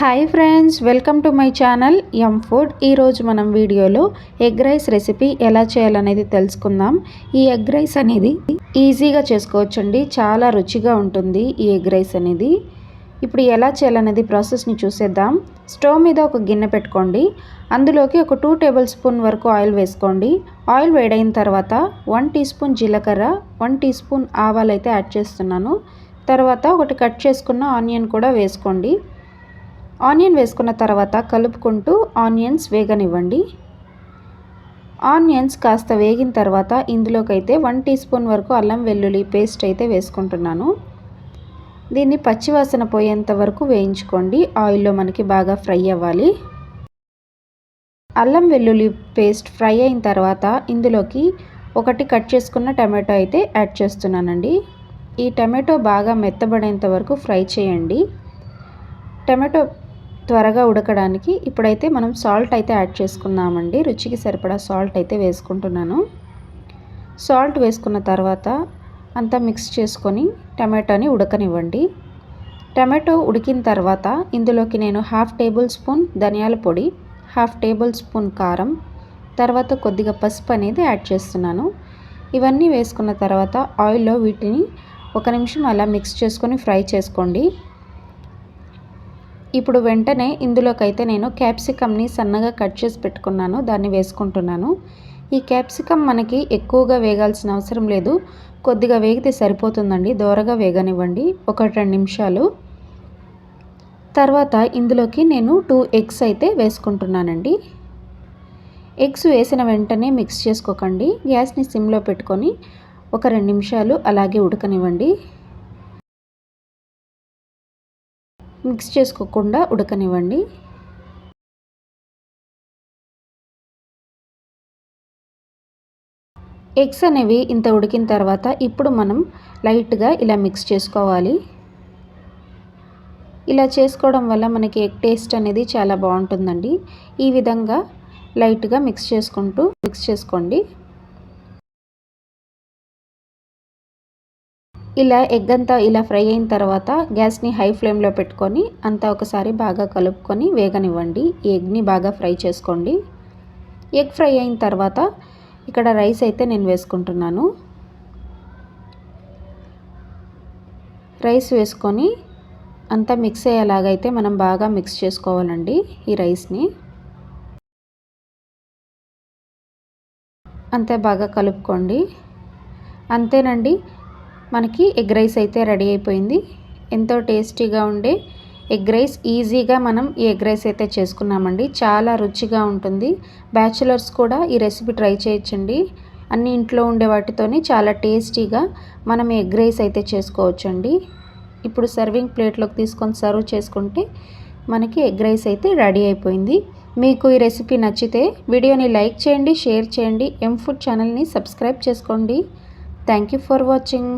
Hi friends welcome to my channel M food. ఈరోజు మనం వీడియోలో ఎగ్ రైస్ రెసిపీ ఎలా చేయాలనేది తెలుసుకుందాం. ఈ ఎగ్ రైస్ అనేది ఈజీగా చేసుకోవచ్చండి. చాలా రుచిగా ఉంటుంది ఈ ఎగ్ రైస్ అనేది. ఇప్పుడు ఎలా చేయాలనేది ప్రాసెస్ని చూసేద్దాం. స్టవ్ మీద ఒక గిన్నె పెట్టుకోండి. అందులోకి ఒక టూ టేబుల్ స్పూన్ వరకు ఆయిల్ వేసుకోండి. ఆయిల్ వేడైన తర్వాత వన్ టీ స్పూన్ జీలకర్ర వన్ టీ స్పూన్ ఆవాలు అయితే యాడ్ చేస్తున్నాను. తర్వాత ఒకటి కట్ చేసుకున్న ఆనియన్ కూడా వేసుకోండి. ఆనియన్ వేసుకున్న తర్వాత కలుపుకుంటూ ఆనియన్స్ వేగనివ్వండి. ఆనియన్స్ కాస్త వేగిన తర్వాత ఇందులోకైతే వన్ టీ స్పూన్ వరకు అల్లం వెల్లుల్లి పేస్ట్ అయితే వేసుకుంటున్నాను. దీన్ని పచ్చివాసన పోయేంత వరకు వేయించుకోండి. ఆయిల్లో మనకి బాగా ఫ్రై అవ్వాలి. అల్లం వెల్లుల్లి పేస్ట్ ఫ్రై అయిన తర్వాత ఇందులోకి ఒకటి కట్ చేసుకున్న టమాటో అయితే యాడ్ చేస్తున్నానండి. ఈ టమాటో బాగా మెత్తబడేంత వరకు ఫ్రై చేయండి. టమాటో త్వరగా ఉడకడానికి ఇప్పుడైతే మనం సాల్ట్ అయితే యాడ్ చేసుకున్నామండి రుచికి సరిపడా సాల్ట్ అయితే వేసుకుంటున్నాను. సాల్ట్ వేసుకున్న తర్వాత అంతా మిక్స్ చేసుకొని టమాటోని ఉడకనివ్వండి. టమాటో ఉడికిన తర్వాత ఇందులోకి నేను హాఫ్ టేబుల్ స్పూన్ ధనియాల పొడి హాఫ్ టేబుల్ స్పూన్ కారం తర్వాత కొద్దిగా పసుపు అనేది యాడ్ చేస్తున్నాను. ఇవన్నీ వేసుకున్న తర్వాత ఆయిల్లో వీటిని ఒక నిమిషం అలా మిక్స్ చేసుకొని ఫ్రై చేసుకోండి. ఇప్పుడు వెంటనే ఇందులోకైతే నేను క్యాప్సికమ్ని సన్నగా కట్ చేసి పెట్టుకున్నాను దాన్ని వేసుకుంటున్నాను. ఈ క్యాప్సికమ్ మనకి ఎక్కువగా వేగాల్సిన అవసరం లేదు. కొద్దిగా వేగితే సరిపోతుందండి. దోరగా వేగనివ్వండి. ఒక రెండు నిమిషాలు. తర్వాత ఇందులోకి నేను టూ ఎగ్స్ అయితే వేసుకుంటున్నానండి. ఎగ్స్ వేసిన వెంటనే మిక్స్ చేసుకోకండి. గ్యాస్ని సిమ్లో పెట్టుకొని ఒక రెండు నిమిషాలు అలాగే ఉడకనివ్వండి. మిక్స్ చేసుకోకుండా ఉడకనివ్వండి. ఎగ్స్ అనేవి ఇంత ఉడికిన తర్వాత ఇప్పుడు మనం లైట్గా ఇలా మిక్స్ చేసుకోవాలి. ఇలా చేసుకోవడం వల్ల మనకి ఎగ్ టేస్ట్ అనేది చాలా బాగుంటుందండి. ఈ విధంగా లైట్గా మిక్స్ చేసుకుంటూ మిక్స్ చేసుకోండి. ఇలా ఎగ్ అంతా ఇలా ఫ్రై అయిన తర్వాత గ్యాస్ని హై ఫ్లేమ్లో పెట్టుకొని అంతా ఒకసారి బాగా కలుపుకొని వేగనివ్వండి. ఈ ఎగ్ని బాగా ఫ్రై చేసుకోండి. ఎగ్ ఫ్రై అయిన తర్వాత ఇక్కడ రైస్ అయితే నేను వేసుకుంటున్నాను. రైస్ వేసుకొని అంతా మిక్స్ అయ్యేలాగైతే మనం బాగా మిక్స్ చేసుకోవాలండి ఈ రైస్ని. అంతే బాగా కలుపుకోండి. అంతేనండి. మనకి ఎగ్ రైస్ అయితే రెడీ అయిపోయింది. ఎంతో టేస్టీగా ఉండే ఎగ్ రైస్. ఈజీగా మనం ఈ ఎగ్ రైస్ అయితే చేసుకున్నామండి. చాలా రుచిగా ఉంటుంది. బ్యాచులర్స్ కూడా ఈ రెసిపీ ట్రై చేయొచ్చండి. అన్ని ఇంట్లో ఉండే వాటితోనే చాలా టేస్టీగా మనం ఎగ్ రైస్ అయితే చేసుకోవచ్చండి. ఇప్పుడు సర్వింగ్ ప్లేట్లోకి తీసుకొని సర్వ్ చేసుకుంటే మనకి ఎగ్ రైస్ అయితే రెడీ అయిపోయింది. మీకు ఈ రెసిపీ నచ్చితే వీడియోని లైక్ చేయండి షేర్ చేయండి. ఎం ఫుడ్ ఛానల్ని సబ్స్క్రైబ్ చేసుకోండి. Thank you for watching.